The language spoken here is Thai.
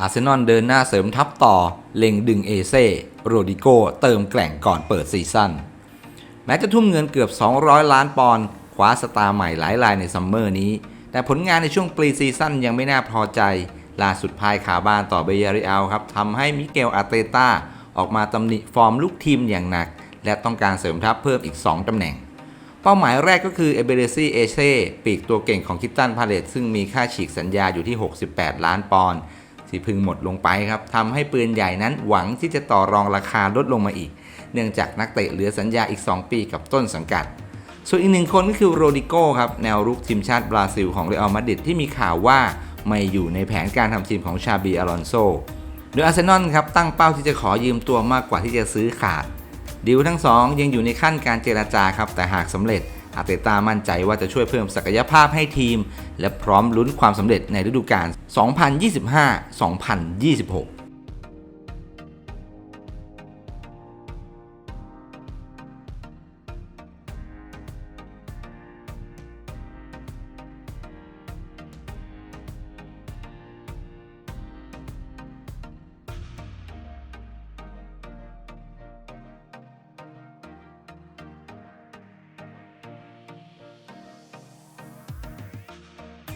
อาร์เซนอลเดินหน้าเสริมทัพต่อ เล็งดึงเอเซ่โรดิโกเติมแกล่งก่อนเปิดซีซั่น แม้จะทุ่มเงินเกือบ 200 ล้านปอนด์คว้าสตาร์ใหม่หลายรายในซัมเมอร์นี้ แต่ผลงานในช่วงปรีซีซั่นยังไม่น่าพอใจ ล่าสุดพายขาบ้านต่อเบยาริอัลครับทำให้มิเกลอารเตต้าออกมาตำหนิฟอร์มลูกทีมอย่างหนัก และต้องการเสริมทัพเพิ่มอีก 2ตำแหน่งเป้าหมายแรกก็คือเอเบเรซีเอเซ่ปีกตัวเก่งของคิตตันพาเลตซึ่งมีค่าฉีกสัญญาอยู่ที่ 68 ล้านปอนด์ ที่พึ่งหมดลงไปครับทำให้ปืนใหญ่นั้นหวังที่จะต่อรองราคาลดลงมาอีก เนื่องจากนักเตะเหลือสัญญาอีก 2 ปีกับต้นสังกัด ส่วนอีกหนึ่งคนก็คือโรดิโก้ครับแนวรุกทีมชาติบราซิลของเรอัลมาดริดที่มีข่าวว่าไม่อยู่ในแผนการทำทีมของชาบีอลอนโซโดยอาร์เซนอลครับตั้งเป้าที่จะขอยืมตัวมากกว่าที่จะซื้อขาดดีลทั้งสองยังอยู่ในขั้นการเจราจาครับแต่หากสำเร็จ อาร์เตต้ามั่นใจว่าจะช่วยเพิ่มศักยภาพให้ทีม และพร้อมลุ้นความสำเร็จในฤดูกาล 2025-2026